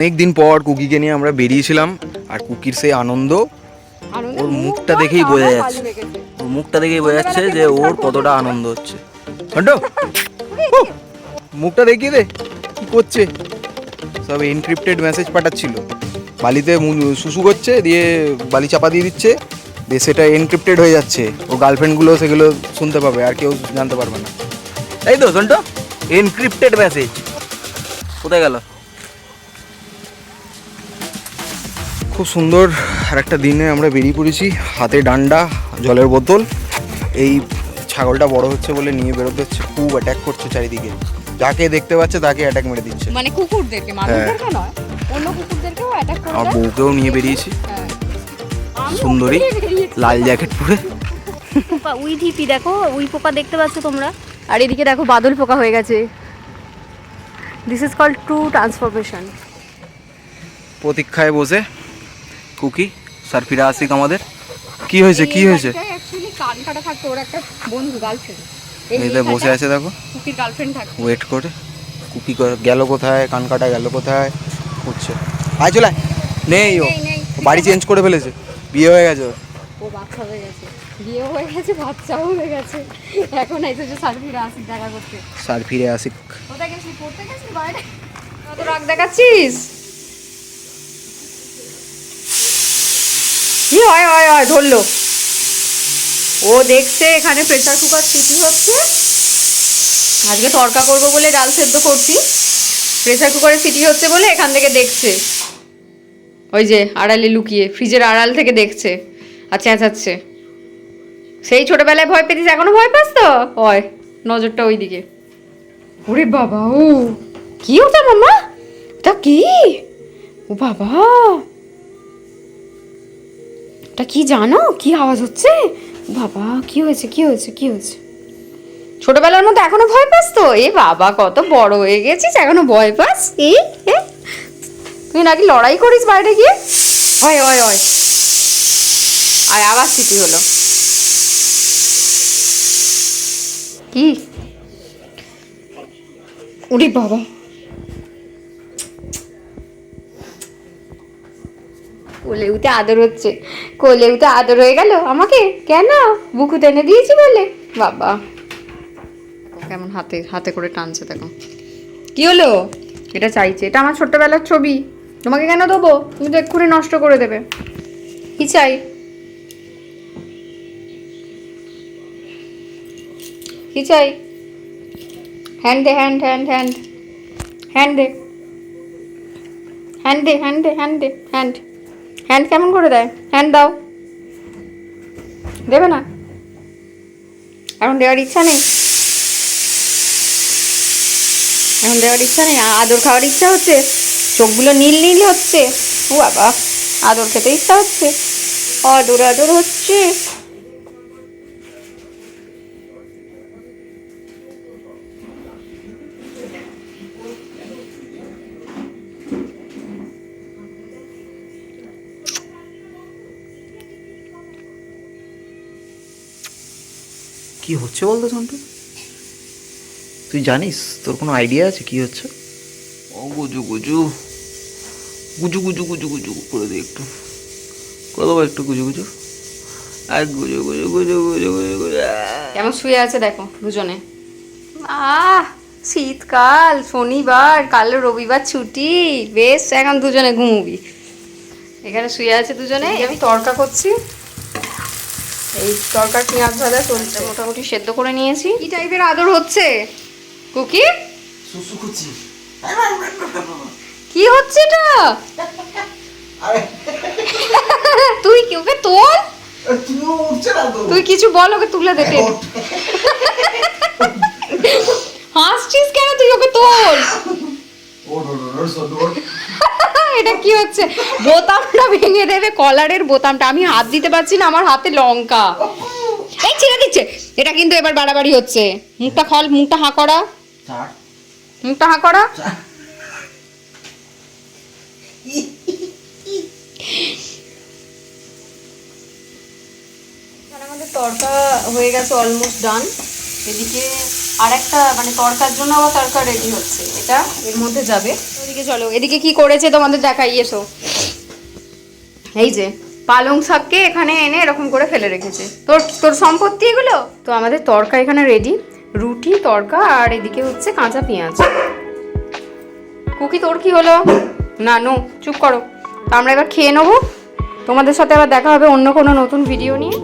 অনেকদিন পর কুকিকে নিয়ে আমরা বেরিয়েছিলাম আর কুকির সেই আনন্দ ওর মুখটা দেখেই বোঝা যাচ্ছে। ওর মুখটা দেখেই বোঝা যাচ্ছে যে ওর কতটা আনন্দ হচ্ছে। ঘন্টো মুখটা দেখিয়ে দে কি করছে? সব এনক্রিপ্টেড মেসেজ পাঠাচ্ছিল। বালিতে শুশু করছে দিয়ে বালি চাপা দিয়ে দিচ্ছে দিয়ে সেটা এনক্রিপ্টেড হয়ে যাচ্ছে। ও গার্লফ্রেন্ডগুলো সেগুলো শুনতে পাবে আর কেউ জানতে পারবে না। এই তো ঘন্টো এনক্রিপ্টেড মেসেজ কোথায় গেল? খুব সুন্দর আর একটা দিনে আমরা বেরিয়ে পড়েছি হাতে ডান্ডা জলের বোতল। এই ছাগলটা বড় হচ্ছে বলে নিয়ে বেরোতে হচ্ছে খুব অ্যাটাক করছে চারিদিকে। যাকে দেখতে পাচ্ছে তাকে অ্যাটাক মেরে দিচ্ছে। মানে কুকুরদেরকে মানুষদেরকে নয় অন্য কুকুরদেরকেও অ্যাটাক করে দেয়। বউকেও নিয়ে বেরিয়েছি। হ্যাঁ। সুন্দরী লাল জ্যাকেট পরে। উই ঢিপি দেখো উই পোকা দেখতে পাচ্ছ তোমরা। আর এদিকে দেখো বাদল পোকা হয়ে গেছে। This is called true transformation প্রতীক্ষায় বসে কুকি সারফিরা আসিক আমাদের কি হয়েছে কি হয়েছে? কান কাটা থাকতো ওর একটা বন্ধু গার্লফ্রেন্ড এইতে বসে আছে দেখো। কুকির গার্লফ্রেন্ড থাকতো। ওয়েট করে কুকি গেল কোথায় কান কাটা গেল কোথায় হচ্ছে আয় চলে নেই ও। বাড়ি চেঞ্জ করে ফেলেছে। বিয়ে হয়ে গেছে। ও বাচ্চা হয়ে গেছে। বিয়েও হয়ে গেছে বাচ্চাও হয়ে গেছে। এখন এসে যে সার্ভিরা আসি দেখা করতে। সার ফিরে আসিক। কোথায় গেছিস পড়তে গেছিস বাইরে কত রাগ দেখাচ্ছিস? কি হয় হয় হয়, ধরলো। ও দেখছে এখানে প্রেসার কুকার সিটি হচ্ছে। আজকে তরকা করব বলে ডাল সেদ্ধ করছি। প্রেসার কুকারে সিটি হচ্ছে বলে এখান থেকে দেখছে। ওই যে আড়ালে লুকিয়ে, ফ্রিজের আড়াল থেকে দেখছে। আর চেঁচাচ্ছে। সেই ছোটবেলায় ভয় পেতিস, এখনও ভয় পাস তো? হয় নজরটা ওইদিকে। ওরে বাবা, ও। কি ওটা, মামা? তা কি? ও বাবা। ওটা কি জানো? কি আওয়াজ হচ্ছে? বাবা কি হয়েছে কি হয়েছে কি হয়েছে? ছোটবেলার মতো এখনও ভয় পাস তো? এ বাবা কত বড় হয়ে গেছিস এখনও ভয় পাস? এই এ? তুই নাকি লড়াই করিস বাইরে গিয়ে? হয় হয় হয়। আর আবার স্মৃতি হলো। কি? উরি বাবা। কোলেউতে আদর হচ্ছে। কোলেউতে আদর হয়ে গেল? আমাকে? কেন? বুকু টেনে দিয়েছি বলে। বাবা। কেমন হাতে হাতে করে টানছে, দেখো। কি হলো? এটা চাইছে। এটা আমার ছোট্টবেলার ছবি। তোমাকে কেন দেবো? তুমি তো এক্ষুনি নষ্ট করে দেবে। কি চাই? কি চাই? হ্যান্ড দে হ্যান্ড হ্যান্ড হ্যান্ড হ্যান্ড দে। হ্যান্ড দে হ্যান্ড দে হ্যান্ড দে হ্যান্ড হ্যান্ড কেমন করে দেয়? হ্যান্ড দাও। দেবে না? এখন দেওয়ার ইচ্ছা নেই? এখন দেওয়ার ইচ্ছা নেই? আদর খাওয়ার ইচ্ছা হচ্ছে? চোখগুলো নীল নীল হচ্ছে? ও বাবা, আদর খেতে ইচ্ছা হচ্ছে? আদর আদর হচ্ছে? কি হচ্ছে বলতো সন্টু তুই জানিস তোর কোনো আইডিয়া আছে কি হচ্ছে? ও গুজু গুজু। গুজু গুজু গুজু গুজু করে দে একটু। করে দেবো একটু গুজু গুজু। আর গুজু গুজু গুজু গুজু গুজু গুজু। আহ। কেমন শুয়ে আছে দেখো দুজনে? আহ শীতকাল শনিবার কাল রবিবার ছুটি। বেশ এখন দুজনে ঘুমবি। এখানে শুয়ে আছে দুজনে। আমি তর্কা করছি। এই তরকার পেঁয়াজ ভাজা চলছে। মোটামুটি সেদ্ধ করে নিয়েছি। কি টাইপের আদর হচ্ছে? কুকি? কি হচ্ছে এটা? তুই কি ওকে তোল? তুই কিছু বল ওকে তুলে দে। হাসছিস কেন তুই ওকে তোল? এটা কি হচ্ছে? বোতামটা ভেঙে দেবে কলারের বোতামটা। আমি হাত দিতে পারছি না আমার হাতে লঙ্কা। এই ছিঁড়ে দিচ্ছে। এটা কিন্তু এবার বাড়াবাড়ি হচ্ছে। মুখটা খল মুখটা হাঁ করা। মুখটা হাঁ করা। তরকা হয়ে গেছে অলমোস্ট ডান এদিকে আর একটা মানে তরকার জন্য আবার তরকা রেডি হচ্ছে। এটা এর মধ্যে যাবে। ওদিকে চলো এদিকে কি করেছে তোমাদের দেখাই এসো। এই যে পালং শাককে এখানে এনে এরকম করে ফেলে রেখেছে। তোর তোর সম্পত্তি এগুলো? তো আমাদের তরকা এখানে রেডি রুটি তরকা আর এদিকে হচ্ছে কাঁচা পেঁয়াজ। কুকি তোর কি হলো? না নো চুপ করো। তো আমরা এবার খেয়ে নেব। তোমাদের সাথে আবার দেখা হবে অন্য কোনো নতুন ভিডিও নিয়ে।